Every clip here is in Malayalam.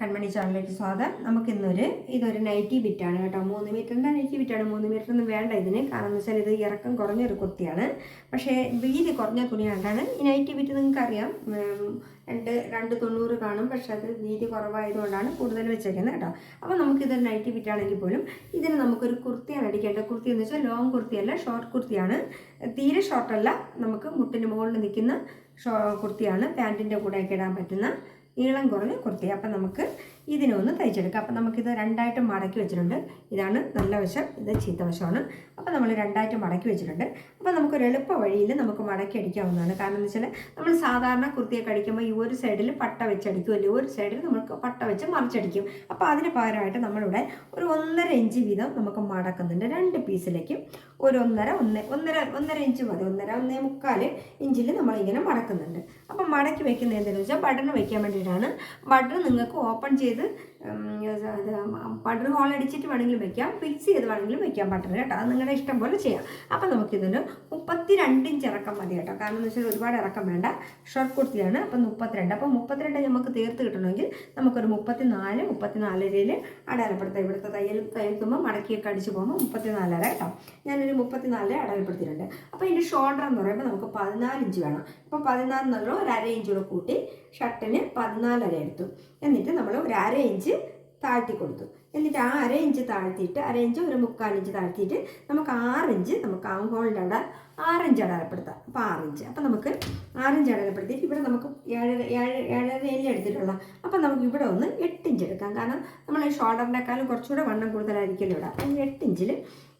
കൺമണി ചാനലിലേക്ക് സ്വാഗതം. നമുക്ക് ഇന്നൊരു ഇതൊരു നൈറ്റി ബിറ്റാണ് കേട്ടോ. മൂന്ന് മീറ്ററിന്റെ നൈറ്റി ബിറ്റാണ് മൂന്ന് മീറ്റർ ഒന്നും വേണ്ട ഇതിന്. കാരണം എന്ന് വെച്ചാൽ ഇത് ഇറക്കം കുറഞ്ഞൊരു കുർത്തിയാണ്. പക്ഷേ വീതി കുറഞ്ഞ തുണിയാണ്ടാണ് ഈ നൈറ്റി ബിറ്റ് നിങ്ങൾക്ക് അറിയാം ഉം, രണ്ട് രണ്ട് തൊണ്ണൂറ് കാണും. പക്ഷെ അത് വീതി കുറവായതുകൊണ്ടാണ് കൂടുതൽ വെച്ചേക്കുന്നത് കേട്ടോ. അപ്പോൾ നമുക്കിതൊരു നൈറ്റി ബിറ്റാണെങ്കിൽ പോലും ഇതിന് നമുക്കൊരു കുർത്തിയാണ് അടിക്കേണ്ടത്. കുർത്തി എന്ന് വെച്ചാൽ ലോങ് കുർത്തിയല്ല ഷോർട്ട് കുർത്തിയാണ്. തീരെ ഷോർട്ടല്ല നമുക്ക് മുട്ടിന് മുകളിൽ നിൽക്കുന്ന ഷോ കുർത്തിയാണ്. പാന്റിന്റെ കൂടെയൊക്കെ ഇടാൻ പറ്റുന്ന നീളം കുറഞ്ഞ കുർത്തി അപ്പം നമുക്ക് ഇതിനൊന്ന് തയ്ച്ചെടുക്കുക അപ്പം നമുക്കിത് രണ്ടായിട്ട് മടക്കി വെച്ചിട്ടുണ്ട്. ഇതാണ് നല്ല വശം ഇത് ചീത്ത വശമാണ്. അപ്പം നമ്മൾ രണ്ടായിട്ട് മടക്കി വെച്ചിട്ടുണ്ട്. അപ്പം നമുക്കൊരു എളുപ്പ വഴിയിൽ നമുക്ക് മടക്കി അടിക്കാവുന്നതാണ്. കാരണം എന്ന് വെച്ചാൽ നമ്മൾ സാധാരണ കുർത്തിയൊക്കെ അടിക്കുമ്പോൾ ഈ ഒരു സൈഡിൽ പട്ട വെച്ചടിക്കും അല്ലെങ്കിൽ ഒരു സൈഡിൽ നമുക്ക് പട്ട വെച്ച് മറിച്ചടിക്കും. അപ്പോൾ അതിന് പകരമായിട്ട് നമ്മളിവിടെ ഒരു ഒന്നര ഇഞ്ച് വീതം നമുക്ക് മടക്കുന്നുണ്ട് രണ്ട് പീസിലേക്ക്. ഒരു ഒന്നര ഒന്ന് ഒന്നര ഒന്നര ഇഞ്ച് മതി. ഒന്നര ഒന്നേ മുക്കാൽ ഇഞ്ചിൽ നമ്മളിങ്ങനെ മടക്കുന്നുണ്ട്. അപ്പം മടക്കി വെക്കുന്നത് എന്താണെന്ന് വെച്ചാൽ ബട്ടൺ വെക്കാൻ വേണ്ടിയിട്ടാണ്. ബട്ടൺ നിങ്ങൾക്ക് ഓപ്പൺ ചെയ്ത് ബട്ടൺ ഹോൾ അടിച്ചിട്ട് വേണമെങ്കിലും വെക്കാം. ഫിക്സ് ചെയ്ത് വേണമെങ്കിലും വെക്കാം ബട്ടർ കേട്ടോ. അത് നിങ്ങളുടെ ഇഷ്ടം പോലെ ചെയ്യാം. അപ്പം നമുക്കിതിന് മുപ്പത്തി രണ്ട് ഇഞ്ച് ഇറക്കം മതി കേട്ടോ. കാരണം എന്ന് വെച്ചാൽ ഒരുപാട് ഇറക്കം വേണ്ട. ഷോർട്ട് കുർത്തിയാണ്. അപ്പം മുപ്പത്തിരണ്ട്. അപ്പം മുപ്പത്തിരണ്ട് നമുക്ക് തീർത്ത് കിട്ടണമെങ്കിൽ നമുക്കൊരു മുപ്പത്തിനാല് മുപ്പത്തിനാലരയിൽ അടയാളപ്പെടുത്താം. ഇവിടുത്തെ തയ്യൽ തയ്ക്കുമ്പോൾ മടക്കിയൊക്കെ അടിച്ച് പോകുമ്പോൾ മുപ്പത്തിനാലര കേട്ടോ. ഞാനൊരു മുപ്പത്തിനാലര അടയാളപ്പെടുത്തിയിട്ടുണ്ട്. അപ്പോൾ ഇതിന്റെ ഷോൾഡർ എന്ന് പറയുമ്പോൾ നമുക്ക് പതിനാല് ഇഞ്ച് വേണം. അപ്പോൾ പതിനാല് എന്നുള്ള ഒരു അര ഇഞ്ച് കൂടെ കൂട്ടി ഷർട്ടിന് പതിനാലര എടുത്തു. എന്നിട്ട് നമ്മൾ ഒരു അര ഇഞ്ച് താഴ്ത്തി കൊടുത്തു. എന്നിട്ട് ആ അര ഇഞ്ച് താഴ്ത്തിയിട്ട് അര ഇഞ്ച് ഒരു മുക്കാൽ ഇഞ്ച് താഴ്ത്തിയിട്ട് നമുക്ക് ആറ് ഇഞ്ച് നമുക്ക് ആം അട അവിടെ ആറ് ഇഞ്ച് അടയാളപ്പെടുത്താം. അപ്പോൾ ആറ് ഇഞ്ച് അപ്പോൾ നമുക്ക് ആറ് ഇഞ്ച് അടയാളപ്പെടുത്തിയിട്ട് ഇവിടെ നമുക്ക് ഏഴര ഏഴ് ഇഞ്ച് എടുത്തിട്ടുള്ള. അപ്പോൾ നമുക്ക് ഇവിടെ ഒന്ന് എട്ട് ഇഞ്ച് എടുക്കാം. കാരണം നമ്മൾ ഷോൾഡറിനേക്കാളും കുറച്ചുകൂടെ വണ്ണം കൂടുതലായിരിക്കുമല്ലോ ഇവിടെ. അപ്പം ഈ എട്ട് ഇഞ്ചിൽ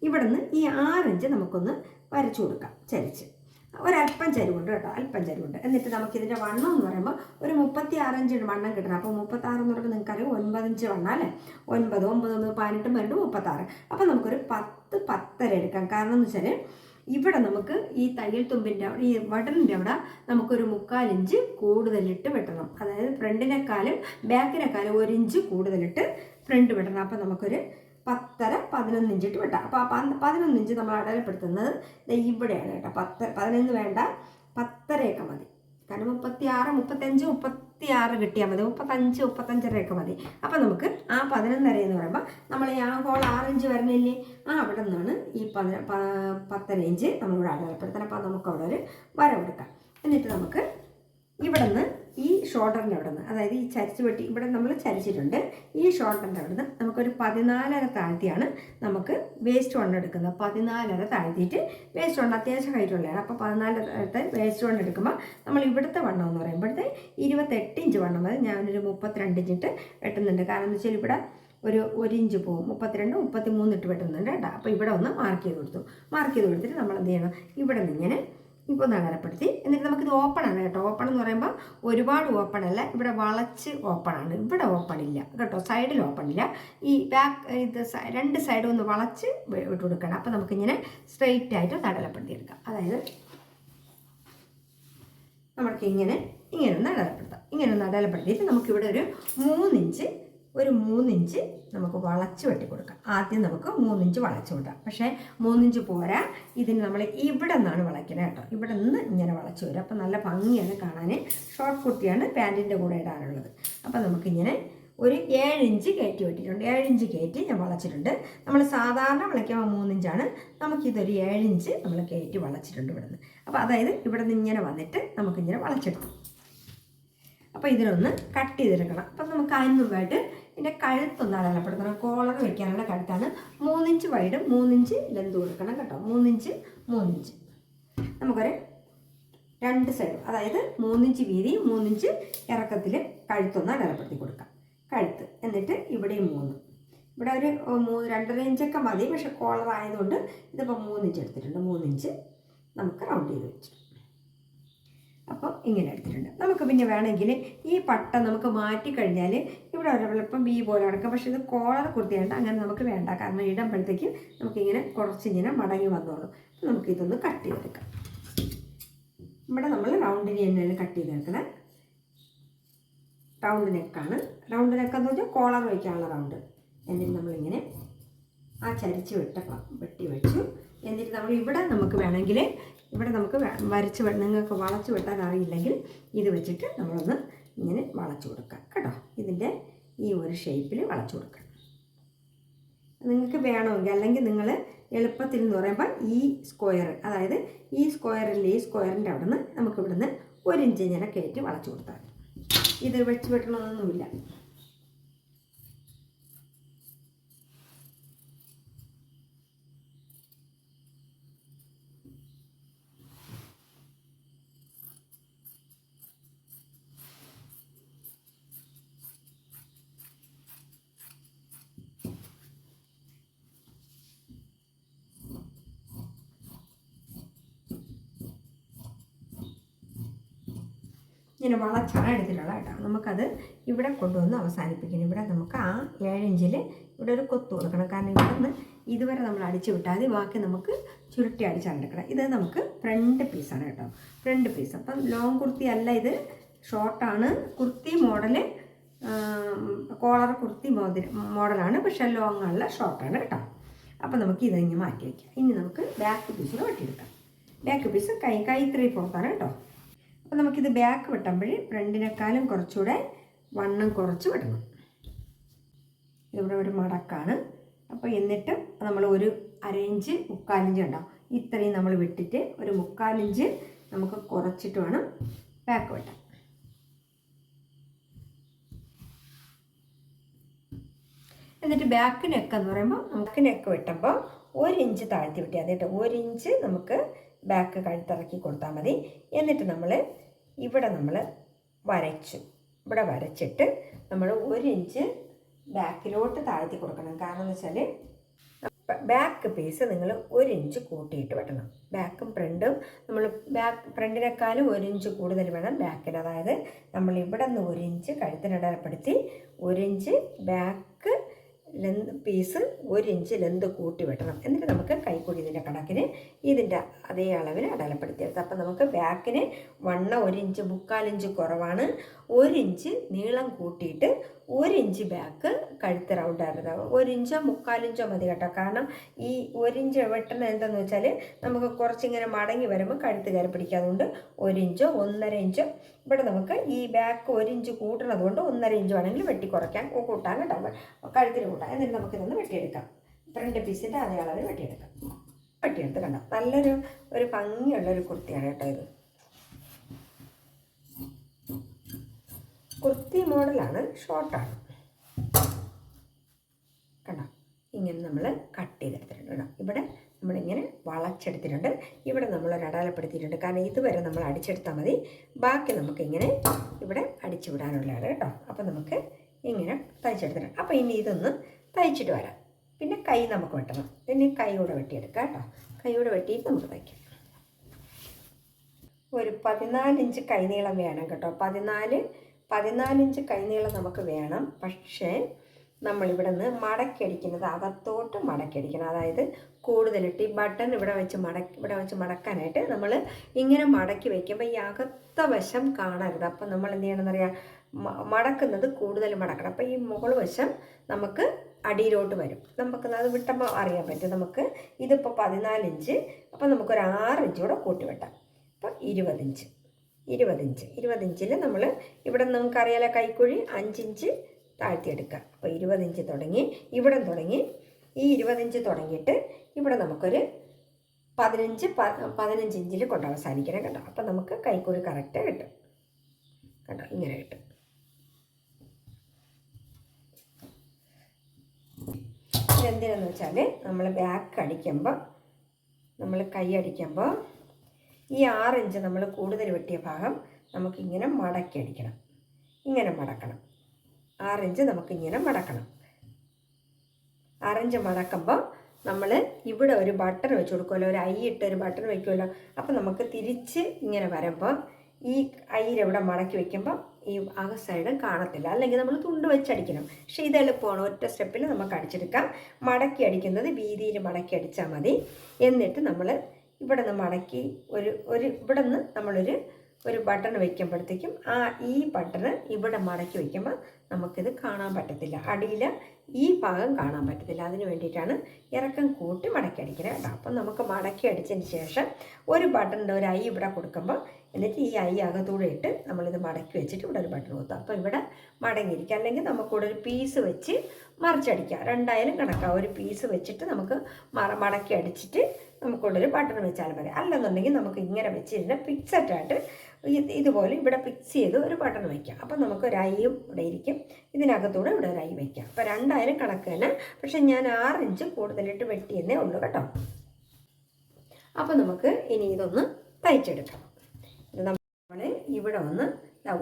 ഇവിടെ നിന്ന് ഈ ആറ് ഇഞ്ച് നമുക്കൊന്ന് വരച്ചു കൊടുക്കാം ചരിച്ച് ഒരല്പം ചരിവുണ്ട് കേട്ടോ അല്പം ചരിവുണ്ട്. എന്നിട്ട് നമുക്കിതിന്റെ വണ്ണം എന്ന് പറയുമ്പോൾ ഒരു മുപ്പത്തി ആറ് ഇഞ്ച് വണ്ണം കിട്ടണം. അപ്പോൾ മുപ്പത്താറ് എന്ന് പറയുമ്പോൾ നിങ്ങൾക്കറിയാം ഒൻപത് ഇഞ്ച് വണ്ണം അല്ലേ? ഒൻപത് ഒമ്പത് ഒമ്പത് പതിനെട്ട് പന്ത്രണ്ട് മുപ്പത്താറ്. അപ്പോൾ നമുക്കൊരു പത്ത് പത്തര എടുക്കാം. കാരണം എന്ന് വെച്ചാൽ ഇവിടെ നമുക്ക് ഈ തയ്യൽ തുമ്പിന്റെ ഈ വടലിന്റെ അവിടെ നമുക്കൊരു മുക്കാലിഞ്ച് കൂടുതലിട്ട് വെട്ടണം. അതായത് ഫ്രണ്ടിനെക്കാളും ബാക്കിനെക്കാളും ഒരു ഇഞ്ച് കൂടുതലിട്ട് ഫ്രണ്ട് വെട്ടണം. അപ്പോൾ നമുക്കൊരു പത്തര പതിനൊന്ന് ഇഞ്ചിട്ട് വെട്ടാം. അപ്പോൾ ആ പന്ത് പതിനൊന്ന് ഇഞ്ച് നമ്മൾ അടയാളപ്പെടുത്തുന്നത് ഇവിടെയാണ് കേട്ടോ. പത്ത് പതിനൊന്ന് വേണ്ട പത്തരയൊക്കെ മതി. കാരണം മുപ്പത്തി ആറ് മുപ്പത്തഞ്ച് മുപ്പത്തി ആറ് കിട്ടിയാൽ മതി. മുപ്പത്തഞ്ച് മുപ്പത്തഞ്ചരയൊക്കെ മതി. അപ്പോൾ നമുക്ക് ആ പതിനൊന്നര എന്ന് പറയുമ്പോൾ നമ്മൾ ഈ ആ ഹോൾ ആറ് ഇഞ്ച് വരണില്ലേ? ആ അവിടെ നിന്നാണ് ഈ പതിന പ- പത്തര ഇഞ്ച് നമ്മളിവിടെ അടയാളപ്പെടുത്തണം. അപ്പോൾ നമുക്ക് അവിടെ ഒരു വര കൊടുക്കാം എന്നിട്ട് നമുക്ക് ഇവിടെ നിന്ന് ഈ ഷോൾഡറിന്റെ അവിടെ നിന്ന് അതായത് ഈ ചരിച്ചു വെട്ടി ഇവിടെ നമ്മൾ ചരിച്ചിട്ടുണ്ട്. ഈ ഷോൾഡറിന്റെ അവിടെ നിന്ന് നമുക്കൊരു പതിനാലര താഴ്ത്തിയാണ് നമുക്ക് വേസ്റ്റ് വണ്ണം എടുക്കുന്നത്. പതിനാലര താഴ്ത്തിയിട്ട് വേസ്റ്റ് വണ്ണം അത്യാവശ്യം ഹൈറ്റുള്ളതാണ്. അപ്പോൾ പതിനാലരത്തെ വേസ്റ്റ് വണ്ണം എടുക്കുമ്പോൾ നമ്മൾ ഇവിടുത്തെ വണ്ണം എന്ന് പറയുമ്പോഴത്തെ ഇരുപത്തെട്ട് ഇഞ്ച് വണ്ണം മതി ഞാനൊരു മുപ്പത്തിരണ്ട് ഇഞ്ചിട്ട് വെട്ടുന്നുണ്ട്. കാരണം എന്ന് വെച്ചാൽ ഇവിടെ ഒരു ഒരു ഇഞ്ച് പോകും മുപ്പത്തിരണ്ട് മുപ്പത്തി മൂന്നിട്ട് വെട്ടുന്നുണ്ട് കേട്ടോ. അപ്പോൾ ഇവിടെ ഒന്ന് മാർക്ക് ചെയ്ത് കൊടുത്തു. മാർക്ക് ചെയ്ത് കൊടുത്തിട്ട് നമ്മൾ എന്ത് ചെയ്യണം? ഇവിടെ നിന്ന് ഇങ്ങനെ ഇപ്പോൾ ഒന്ന് അകലപ്പെടുത്തി എന്നിട്ട് നമുക്കിത് ഓപ്പൺ ആണ് കേട്ടോ. ഓപ്പൺ എന്ന് പറയുമ്പോൾ ഒരുപാട് ഓപ്പൺ അല്ല ഇവിടെ വളച്ച് ഓപ്പൺ ആണ് ഇവിടെ ഓപ്പൺ ഇല്ല കേട്ടോ. സൈഡിൽ ഓപ്പൺ ഇല്ല ഈ ബാക്ക് ഇത് രണ്ട് സൈഡും ഒന്ന് വളച്ച് ഇട്ട് കൊടുക്കണം. അപ്പോൾ നമുക്കിങ്ങനെ സ്ട്രെയിറ്റ് ആയിട്ട് ഒന്ന് എടുക്കാം അതായത് നമുക്ക് ഇങ്ങനെ ഇങ്ങനെ ഒന്ന് അടലപ്പെടുത്താം ഇങ്ങനെ ഒന്ന് അടലപ്പെടുത്തിയിട്ട് നമുക്കിവിടെ ഒരു മൂന്നിഞ്ച് ഒരു മൂന്നിഞ്ച് നമുക്ക് വളച്ച് വെട്ടി കൊടുക്കാം. ആദ്യം നമുക്ക് മൂന്നിഞ്ച് വളച്ച് കൊടുക്കാം. പക്ഷേ മൂന്നിഞ്ച് പോരാ. ഇതിന് നമ്മൾ ഇവിടെ നിന്നാണ് വളയ്ക്കുന്നത് കേട്ടോ. ഇവിടെ നിന്ന് ഇങ്ങനെ വളച്ച് വരും. അപ്പോൾ നല്ല ഭംഗിയാണ് കാണാൻ. ഷോർട്ട് കുട്ടിയാണ് പാന്റിന്റെ കൂടെ ഇടാനുള്ളത്. അപ്പോൾ നമുക്കിങ്ങനെ ഒരു ഏഴിഞ്ച് കയറ്റി വെട്ടിയിട്ടുണ്ട്. ഏഴിഞ്ച് കയറ്റി ഞാൻ വളച്ചിട്ടുണ്ട്. നമ്മൾ സാധാരണ വിളയ്ക്കാൻ മൂന്നിഞ്ചാണ്. നമുക്കിതൊരു ഏഴിഞ്ച് നമ്മൾ കയറ്റി വളച്ചിട്ടുണ്ട് ഇവിടെ നിന്ന് അപ്പോൾ അതായത് ഇവിടെ നിന്ന് ഇങ്ങനെ വന്നിട്ട് നമുക്കിങ്ങനെ വളച്ചെടുക്കും. അപ്പോൾ ഇതിനൊന്ന് കട്ട് ചെയ്തെടുക്കണം. അപ്പം നമുക്ക് അതിന് മുമ്പായിട്ട് ഇതിന്റെ കഴുത്തൊന്ന് അടയാളപ്പെടുത്തണം. കോളർ വെക്കാനുള്ള കഴുത്താണ്. മൂന്നിഞ്ച് വൈഡും മൂന്നിഞ്ച് ലെന്ത് കൊടുക്കണം കേട്ടോ. മൂന്നിഞ്ച് മൂന്നിഞ്ച്. നമുക്കൊരു രണ്ട് സൈഡും അതായത് മൂന്നിഞ്ച് വീതി മൂന്നിഞ്ച് ഇറക്കത്തിൽ കഴുത്തൊന്ന് അടയാളപ്പെടുത്തി കൊടുക്കാം. കഴുത്ത്. എന്നിട്ട് ഇവിടെയും മൂന്ന്. ഇവിടെ ഒരു മൂന്ന് രണ്ടര ഇഞ്ചൊക്കെ മതി. പക്ഷെ കോളർ ആയതുകൊണ്ട് ഇതിപ്പോൾ മൂന്നിഞ്ച് എടുത്തിട്ടുണ്ട്. മൂന്നിഞ്ച് നമുക്ക് റൗണ്ട് ചെയ്ത് വെച്ചിട്ടുണ്ട്. അപ്പോൾ ഇങ്ങനെ എടുത്തിട്ടുണ്ട്. നമുക്ക് പിന്നെ വേണമെങ്കിൽ ഈ പട്ട നമുക്ക് മാറ്റിക്കഴിഞ്ഞാൽ ഇവിടെ ഒരപ്പം ബി പോലെ അടക്കാം പക്ഷേ ഇത് കോളർ കുർത്തിയാണ് അങ്ങനെ നമുക്ക് വേണ്ട. കാരണം ഇടുമ്പോഴത്തേക്കും നമുക്കിങ്ങനെ കുറച്ചിങ്ങനെ മടങ്ങി വന്നോളൂ. അപ്പോൾ നമുക്ക് ഇതൊന്ന് കട്ട് ചെയ്തെടുക്കാം. ഇവിടെ നമ്മൾ റൗണ്ടിന് തന്നെയാണ് കട്ട് ചെയ്തെടുക്കണേ. റൗണ്ട് നെക്കാണ്. റൗണ്ട് നെക്കെന്ന് വെച്ചാൽ കോളർ വയ്ക്കാനുള്ള റൗണ്ട്. എന്നിട്ട് നമ്മളിങ്ങനെ ആ ചരിച്ച് വെട്ട വെട്ടി വെച്ചു. എന്നിട്ട് നമ്മൾ ഇവിടെ നമുക്ക് വേണമെങ്കിൽ ഇവിടെ നമുക്ക് വരച്ച് നിങ്ങൾക്ക് വളച്ച് വെട്ടാൻ അറിയില്ലെങ്കിൽ ഇത് വെച്ചിട്ട് നമ്മളൊന്ന് ഇങ്ങനെ വളച്ചു കൊടുക്കാം കേട്ടോ. ഇതിന്റെ ഈ ഒരു ഷേപ്പിൽ വളച്ചു കൊടുക്കണം നിങ്ങൾക്ക് വേണമെങ്കിൽ അല്ലെങ്കിൽ നിങ്ങൾ എളുപ്പത്തിൽ എന്ന് പറയുമ്പോൾ ഈ സ്ക്വയർ അതായത് ഈ സ്ക്വയറിൽ ഈ സ്ക്വയറിന്റെ അവിടെ നിന്ന് നമുക്ക് ഇവിടുന്ന് ഒരു ഇഞ്ച് ഇങ്ങനെ കയറ്റി വളച്ചു കൊടുത്താൽ ഇത് വെച്ച് വെട്ടണമെന്നൊന്നുമില്ല ഇങ്ങനെ വളച്ചാണ് എടുത്തിട്ടുള്ളത് കേട്ടോ. നമുക്കത് ഇവിടെ കൊണ്ടുവന്ന് അവസാനിപ്പിക്കണം ഇവിടെ നമുക്ക് ആ ഏഴിഞ്ചിൽ ഇവിടെ ഒരു കൊത്ത് കൊടുക്കണം. കാരണം ഇവിടെ നിന്ന് ഇതുവരെ നമ്മൾ അടിച്ചു വിട്ടാൽ മതി ബാക്കി നമുക്ക് ചുരുട്ടി അടിച്ചെടുക്കണം ഇത് നമുക്ക് ഫ്രണ്ട് പീസാണ് കേട്ടോ. ഫ്രണ്ട് പീസ് അപ്പം ലോങ് കുർത്തി അല്ല ഇത്. ഷോർട്ടാണ് കുർത്തി മോഡൽ കോളർ കുർത്തി മോഡലാണ് പക്ഷേ ലോങ് അല്ല ഷോർട്ടാണ് കേട്ടോ. അപ്പം നമുക്ക് ഇതിങ്ങനെ മാറ്റി വയ്ക്കാം ഇനി നമുക്ക് ബാക്ക് പീസിൽ വെട്ടിയെടുക്കാം. ബാക്ക് പീസ് കൈ കൈ ത്രീ ഫോർത്താണ് കേട്ടോ. അപ്പോൾ നമുക്കിത് ബാക്ക് വെട്ടുമ്പോൾ ഫ്രണ്ടിനേക്കാളും കുറച്ചുകൂടെ വണ്ണം കുറച്ച് വെട്ടണം. ഇവിടെ ഒരു മടക്കാണ്. അപ്പോൾ എന്നിട്ട് നമ്മൾ ഒരു അരയിഞ്ച് മുക്കാലിഞ്ച് ഉണ്ടാവും ഇത്രയും നമ്മൾ വിട്ടിട്ട് ഒരു മുക്കാലിഞ്ച് നമുക്ക് കുറച്ചിട്ട് വേണം ബാക്ക് വെട്ടാൻ. എന്നിട്ട് ബാക്ക് നെക്ക് എന്ന് പറയുമ്പോൾ നമുക്ക് നെക്ക് വെട്ടുമ്പോൾ ഒരു ഇഞ്ച് താഴ്ത്തി വിട്ടിയാൽ കേട്ടോ ഒരു ഇഞ്ച് നമുക്ക് ബാക്ക് കഴുത്തിറക്കി കൊടുത്താൽ മതി. എന്നിട്ട് നമ്മൾ ഇവിടെ നമ്മൾ വരച്ചു. ഇവിടെ വരച്ചിട്ട് നമ്മൾ ഒരു ഇഞ്ച് ബാക്കിലോട്ട് താഴ്ത്തി കൊടുക്കണം. കാരണം എന്ന് വെച്ചാൽ ബാക്ക് പീസ് നിങ്ങൾ ഒരു ഇഞ്ച് കൂട്ടിയിട്ട് വെട്ടണം. ബാക്കും ഫ്രണ്ടും നമ്മൾ ബാക്ക് ഫ്രണ്ടിനേക്കാളും ഒരു ഇഞ്ച് കൂടുതൽ വേണം ബാക്കിൽ അതായത് നമ്മൾ ഇവിടെ നിന്ന് ഒരു ഇഞ്ച് കഴുത്തിനിടപ്പെടുത്തി ഒരു ഇഞ്ച് ബാക്ക് ലെന്ത് പീസ് ഒരു ഇഞ്ച് ലെന്ത് കൂട്ടി വെട്ടണം. എന്നിട്ട് നമുക്ക് കൈക്കൂടി ഇതിന്റെ കണക്കിന് ഇതിന്റെ അതേ അളവിൽ അടയാളപ്പെടുത്തിയെടുത്ത് അപ്പം നമുക്ക് ബാക്കിന് വണ്ണ ഒരു ഇഞ്ച് മുക്കാലിഞ്ച് കുറവാണ്. ഒരു ഇഞ്ച് നീളം കൂട്ടിയിട്ട് ഒരു ഇഞ്ച് ബാക്ക് കഴുത്ത് റൗണ്ട് ആയിരുന്നു. ഒരു ഇഞ്ചോ മുക്കാലിഞ്ചോ മതി കേട്ടോ. കാരണം ഈ ഒരു ഇഞ്ച് വെട്ടുന്നത് എന്താണെന്ന് വെച്ചാൽ നമുക്ക് കുറച്ചിങ്ങനെ മടങ്ങി വരുമ്പോൾ കഴുത്ത് കയറി പിടിക്കാതുകൊണ്ട് ഒരു ഇഞ്ചോ ഒന്നര ഇഞ്ചോ. ഇവിടെ നമുക്ക് ഈ ബാക്ക് ഒരു ഇഞ്ച് കൂട്ടണത് കൊണ്ട് ഒന്നര ഇഞ്ച് വേണമെങ്കിൽ വെട്ടി കുറയ്ക്കാൻ കൂട്ടാൻ കേട്ടോ കഴുത്തിന് കൂട്ടാം. എന്നിട്ട് നമുക്കിതൊന്ന് വെട്ടിയെടുക്കാം. ഫ്രണ്ട് പീസിന്റെ അതേ അളവിൽ വെട്ടിയെടുക്കാം. വെട്ടിയെടുത്ത് കണ്ടോ? നല്ലൊരു ഒരു ഭംഗിയുള്ളൊരു കുർത്തിയാണ് കേട്ടോ ഇത്. കുർത്തി മോഡലാണ് ഷോർട്ടാണ്. കണ്ടോ? ഇങ്ങനെ നമ്മൾ കട്ട് ചെയ്തെടുത്തിട്ടുണ്ട് കേട്ടോ. ഇവിടെ നമ്മളിങ്ങനെ വളച്ചെടുത്തിട്ടുണ്ട്. ഇവിടെ നമ്മൾ ഒരു അടയാളപ്പെടുത്തിയിട്ടുണ്ട്. കാരണം ഇതുവരെ നമ്മൾ അടിച്ചെടുത്താൽ മതി. ബാക്കി നമുക്കിങ്ങനെ ഇവിടെ അടിച്ചു വിടാനുള്ളതാണ് കേട്ടോ. അപ്പോൾ നമുക്ക് ഇങ്ങനെ തയ്ച്ചെടുത്തിട്ടുണ്ട്. അപ്പോൾ ഇനി ഇതൊന്ന് തയ്ച്ചിട്ട് വരാം. പിന്നെ കൈ നമുക്ക് വെട്ടണം. പിന്നെ കൈ കൂടെ വെട്ടിയെടുക്കാം കേട്ടോ. കൈ കൂടെ വെട്ടിയിട്ട് നമുക്ക് തയ്ക്കാം. ഒരു പതിനാലിഞ്ച് കൈനീളം വേണം കേട്ടോ. പതിനാല് പതിനാലിഞ്ച് കൈനീളം നമുക്ക് വേണം. പക്ഷേ നമ്മളിവിടെ നിന്ന് മടക്കടിക്കുന്നത് അകത്തോട്ട് മടക്കടിക്കണം അതായത് കൂടുതലിട്ട് ഈ ബട്ടൺ ഇവിടെ വെച്ച് മടക്കി ഇവിടെ വെച്ച് മടക്കാനായിട്ട് നമ്മൾ ഇങ്ങനെ മടക്കി വയ്ക്കുമ്പോൾ ഈ അകത്ത വശം കാണരുത്. അപ്പം നമ്മൾ എന്ത് ചെയ്യണമെന്നറിയാം മടക്കുന്നത് കൂടുതൽ മടക്കണം. അപ്പോൾ ഈ മുകൾ വശം നമുക്ക് അടിയിലോട്ട് വരും. നമുക്ക് അത് വിട്ടപ്പോൾ അറിയാൻ പറ്റും. നമുക്ക് ഇതിപ്പോൾ പതിനാലിഞ്ച്. അപ്പോൾ നമുക്കൊരു ആറ് ഇഞ്ച് കൂടെ കൂട്ടി വെട്ടാം. അപ്പോൾ ഇരുപതിഞ്ച്. ഇരുപതിഞ്ച്. ഇരുപതിഞ്ചിൽ നമ്മൾ ഇവിടെ നമുക്കറിയാലോ കൈക്കുഴി അഞ്ചിഞ്ച് താഴ്ത്തിയെടുക്കുക അപ്പോൾ ഇരുപതിഞ്ച് തുടങ്ങി ഇവിടം തുടങ്ങി ഈ ഇരുപതിഞ്ച് തുടങ്ങിയിട്ട് ഇവിടെ നമുക്കൊരു പതിനഞ്ച് പതിനഞ്ച് ഇഞ്ചിൽ കൊണ്ട് അവസാനിക്കണം കേട്ടോ. അപ്പോൾ നമുക്ക് കൈക്കുഴി കറക്റ്റ് കിട്ടും. കേട്ടോ ഇങ്ങനെ കിട്ടും. ഇതെന്തിനാന്ന് വെച്ചാൽ നമ്മൾ ബാക്ക് അടിക്കുമ്പോൾ നമ്മൾ കൈ അടിക്കുമ്പോൾ ഈ ആറ് ഇഞ്ച് നമ്മൾ കൂടുതൽ വെട്ടിയ ഭാഗം നമുക്കിങ്ങനെ മടക്കി അടിക്കണം. ഇങ്ങനെ മടക്കണം. ആറിഞ്ച് നമുക്കിങ്ങനെ മടക്കണം. ആറിഞ്ച് മടക്കുമ്പോൾ നമ്മൾ ഇവിടെ ഒരു ബട്ടൺ വെച്ച് കൊടുക്കുമല്ലോ. ഒരു ഐ ഇട്ട് ഒരു ബട്ടൺ വെക്കുമല്ലോ. അപ്പോൾ നമുക്ക് തിരിച്ച് ഇങ്ങനെ വരുമ്പോൾ ഈ ഐയിലെവിടെ മടക്കി വെക്കുമ്പോൾ ഈ ആ സൈഡ് കാണത്തില്ല. അല്ലെങ്കിൽ നമ്മൾ തുണ്ട് വെച്ചടിക്കണം പക്ഷെ ഇത് എളുപ്പമാണ്. ഒറ്റ സ്റ്റെപ്പിൽ നമുക്ക് അടിച്ചെടുക്കാം. മടക്കി അടിക്കുന്നത് വീതിയിൽ മടക്കി അടിച്ചാൽ മതി. എന്നിട്ട് നമ്മൾ ഇവിടെ നിന്ന് മടക്കി ഒരു ഒരു ഇവിടെ നിന്ന് നമ്മളൊരു ഒരു ബട്ടൺ വയ്ക്കുമ്പോഴത്തേക്കും ആ ഈ ബട്ടണ് ഇവിടെ മടക്കി വയ്ക്കുമ്പോൾ നമുക്കിത് കാണാൻ പറ്റത്തില്ല. അടിയിൽ ഈ ഭാഗം കാണാൻ പറ്റത്തില്ല. അതിന് വേണ്ടിയിട്ടാണ് ഇറക്കം കൂട്ടി മടക്കി അടിക്കുന്നത് കേട്ടോ. അപ്പം നമുക്ക് മടക്കി അടിച്ചതിന് ശേഷം ഒരു ബട്ടണിന്റെ ഒരു ഐ ഇവിടെ കൊടുക്കുമ്പോൾ എന്നിട്ട് ഈ ഐ അകത്തൂടെ ഇട്ട് നമ്മളിത് മടക്കി വെച്ചിട്ട് ഇവിടെ ഒരു ബട്ടൺ കൊടുത്തു. അപ്പോൾ ഇവിടെ മടങ്ങിയിരിക്കുക അല്ലെങ്കിൽ നമുക്കിവിടെ ഒരു പീസ് വെച്ച് മറിച്ചടിക്കാം. രണ്ടായാലും കണക്കാം. ഒരു പീസ് വെച്ചിട്ട് നമുക്ക് മടക്കി അടിച്ചിട്ട് നമുക്കിവിടെ ഒരു ബട്ടൺ വെച്ചാൽ മതി. അല്ലെന്നുണ്ടെങ്കിൽ നമുക്ക് ഇങ്ങനെ വെച്ചിരുന്ന ഫിക്സഡായിട്ട് ഇതുപോലെ ഇവിടെ ഫിക്സ് ചെയ്ത് ഒരു ബട്ടൺ വയ്ക്കാം അപ്പോൾ നമുക്ക് ഒരു അയ്യും ഇവിടെ ഇരിക്കും. ഇതിനകത്തൂടെ ഇവിടെ ഒരു അയ്യ വയ്ക്കാം അപ്പോൾ രണ്ടായാലും കണക്ക് തന്നെ. പക്ഷെ ഞാൻ ആറ് ഇഞ്ച് കൂടുതലിട്ട് വെട്ടിയെന്നേ ഉള്ളൂ കേട്ടോ. അപ്പോൾ നമുക്ക് ഇനി ഇതൊന്ന് തയ്ച്ചെടുക്കാം. ഇത് നമ്മൾ ഇവിടെ ഒന്ന്